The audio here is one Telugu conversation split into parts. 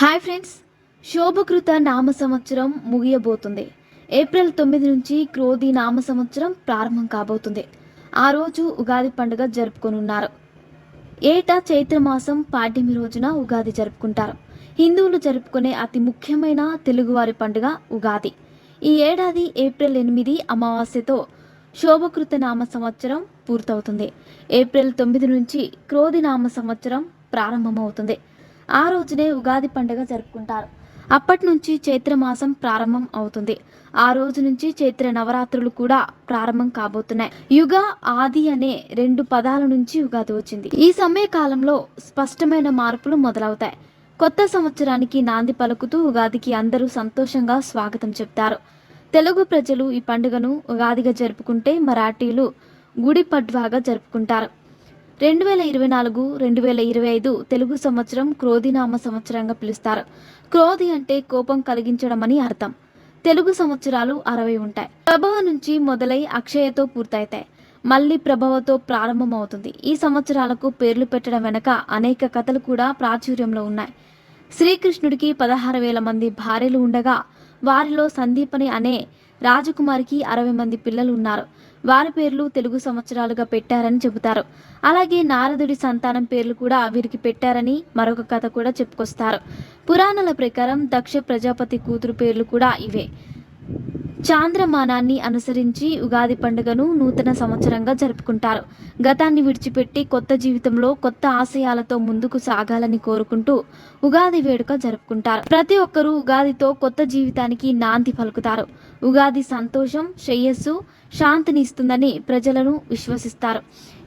Hi friends. శోభకృత నామ సంవత్సరం ముగియబోతుంది. ఏప్రిల్ తొమ్మిది నుంచి క్రోధి నామ సంవత్సరం ప్రారంభం కాబోతుంది. ఆ రోజు ఉగాది పండుగ జరుపుకొనున్నారు. ఏటా చైత్రమాసం పాడ్యమి రోజున ఉగాది జరుపుకుంటారు. హిందువులు జరుపుకునే అతి ముఖ్యమైన తెలుగువారి పండుగ ఉగాది. ఈ ఏడాది ఏప్రిల్ ఎనిమిది అమావాస్యతో శోభకృత నామ సంవత్సరం పూర్తవుతుంది. ఏప్రిల్ తొమ్మిది నుంచి క్రోధి నామ సంవత్సరం ప్రారంభమవుతుంది. ఆ రోజునే ఉగాది పండుగ జరుపుకుంటారు. అప్పటి నుంచి చైత్రమాసం ప్రారంభం అవుతుంది. ఆ రోజు నుంచి చైత్ర నవరాత్రులు కూడా ప్రారంభం కాబోతున్నాయి. యుగ ఆది అనే రెండు పదాల నుంచి ఉగాది వచ్చింది. ఈ సమయ కాలంలో స్పష్టమైన మార్పులు మొదలవుతాయి. కొత్త సంవత్సరానికి నాంది పలుకుతూ ఉగాదికి అందరూ సంతోషంగా స్వాగతం చెప్తారు. తెలుగు ప్రజలు ఈ పండుగను ఉగాదిగా జరుపుకుంటే మరాఠీలు గుడి పడ్వాగా జరుపుకుంటారు. రెండు వేల ఇరవై నాలుగు రెండు వేల ఇరవై ఐదు తెలుగు సంవత్సరం క్రోధినామ సంవత్సరంగా పిలుస్తారు. క్రోధి అంటే కోపం కలిగించడం అని అర్థం. తెలుగు సంవత్సరాలు అరవై ఉంటాయి. ప్రభవ నుంచి మొదలై అక్షయతో పూర్తవుతాయి. మళ్ళీ ప్రభవతో ప్రారంభమవుతుంది. ఈ సంవత్సరాలకు పేర్లు పెట్టడం వెనక అనేక కథలు కూడా ప్రాచుర్యంలో ఉన్నాయి. శ్రీకృష్ణుడికి పదహారు వేల మంది భార్యలు ఉండగా వారిలో సందీపని అనే రాజకుమారికి అరవై మంది పిల్లలు ఉన్నారు. వారి పేర్లు తెలుగు సంవత్సరాలుగా పెట్టారని చెబుతారు. అలాగే నారదుడి సంతానం పేర్లు కూడా వీరికి పెట్టారని మరొక కథ కూడా చెప్పుకొస్తారు. పురాణాల ప్రకారం దక్ష ప్రజాపతి కూతురు పేర్లు కూడా ఇవే. చాంద్రమానాన్ని అనుసరించి ఉగాది పండుగను నూతన సంవత్సరంగా జరుపుకుంటారు. గతాన్ని విడిచిపెట్టి కొత్త జీవితంలో కొత్త ఆశయాలతో ముందుకు సాగాలని కోరుకుంటూ ఉగాది వేడుక జరుపుకుంటారు. ప్రతి ఒక్కరూ ఉగాదితో కొత్త జీవితానికి నాంది పలుకుతారు. ఉగాది సంతోషం శ్రేయస్సు శాంతిని ఇస్తుందని ప్రజలను విశ్వసిస్తారు.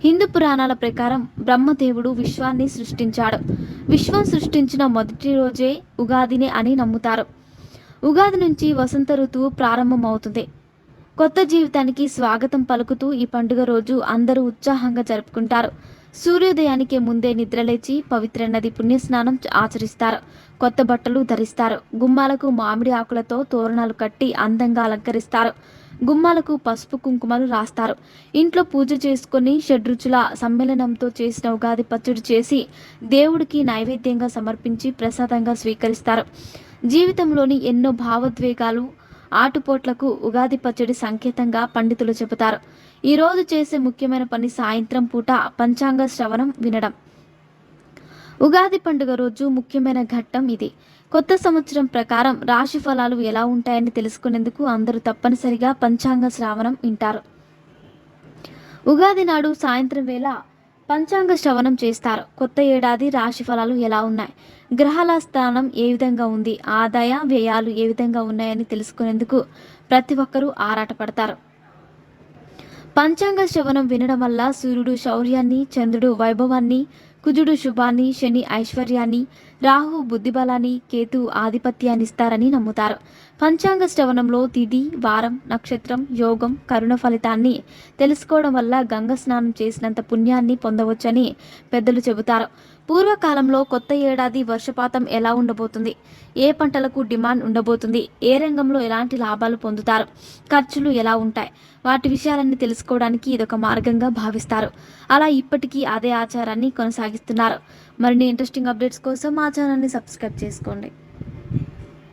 హిందూ పురాణాల ప్రకారం బ్రహ్మదేవుడు విశ్వాన్ని సృష్టించాడు. విశ్వం సృష్టించిన మొదటి రోజే ఉగాదినే అని నమ్ముతారు. ఉగాది నుంచి వసంత ఋతువు ప్రారంభమవుతుంది. కొత్త జీవితానికి స్వాగతం పలుకుతూ ఈ పండుగ రోజు అందరూ ఉత్సాహంగా జరుపుకుంటారు. సూర్యోదయానికి ముందే నిద్రలేచి పవిత్ర నది పుణ్యస్నానం ఆచరిస్తారు. కొత్త బట్టలు ధరిస్తారు. గుమ్మాలకు మామిడి ఆకులతో తోరణాలు కట్టి అందంగా అలంకరిస్తారు. గుమ్మాలకు పసుపు కుంకుమలు రాస్తారు. ఇంట్లో పూజ చేసుకొని షడ్రుచుల సమ్మేళనంతో చేసిన ఉగాది పచ్చడి చేసి దేవుడికి నైవేద్యంగా సమర్పించి ప్రసాదంగా స్వీకరిస్తారు. జీవితంలోని ఎన్నో భావోద్వేగాలు ఆటుపోట్లకు ఉగాది పచ్చడి సంకేతంగా పండితులు చెబుతారు. ఈరోజు చేసే ముఖ్యమైన పని సాయంత్రం పూట పంచాంగ శ్రవణం వినడం. ఉగాది పండుగ రోజు ముఖ్యమైన ఘట్టం ఇది. కొత్త సంవత్సరం ప్రకారం రాశి ఫలాలు ఎలా ఉంటాయని తెలుసుకునేందుకు అందరూ తప్పనిసరిగా పంచాంగ శ్రావణం వింటారు. ఉగాది నాడు సాయంత్రం వేళ పంచాంగ శ్రవణం చేస్తారు. కొత్త ఏడాది రాశి ఫలాలు ఎలా ఉన్నాయి? గ్రహాల స్థానం ఏ విధంగా ఉంది? ఆదాయ వ్యయాలు ఏ విధంగా ఉన్నాయని తెలుసుకునేందుకు ప్రతి ఒక్కరూ ఆరాటపడతారు. పంచాంగ శ్రవణం వినడం వల్ల సూర్యుడు శౌర్యాన్ని చంద్రుడు వైభవాన్ని కుజుడు శుభాన్ని శని ఐశ్వర్యాన్ని రాహు బుద్ధిబలాన్ని కేతు ఆధిపత్యాన్ని ఇస్తారని నమ్ముతారు. పంచాంగ శ్రవణంలో తిథి వారం నక్షత్రం యోగం కరుణ ఫలితాన్ని తెలుసుకోవడం వల్ల గంగ స్నానం చేసినంత పుణ్యాన్ని పొందవచ్చని పెద్దలు చెబుతారు. పూర్వకాలంలో కొత్త ఏడాది వర్షపాతం ఎలా ఉండబోతుంది? ఏ పంటలకు డిమాండ్ ఉండబోతుంది? ఏ రంగంలో ఎలాంటి లాభాలు పొందుతారు? ఖర్చులు ఎలా ఉంటాయి? వాటి విషయాలన్నీ తెలుసుకోవడానికి ఇదొక మార్గంగా భావిస్తారు. అలా ఇప్పటికీ అదే ఆచారాన్ని కొనసాగిస్తున్నారు. మరిన్ని ఇంట్రెస్టింగ్ అప్డేట్స్ కోసం మా ఛానల్ని సబ్స్క్రైబ్ చేసుకోండి.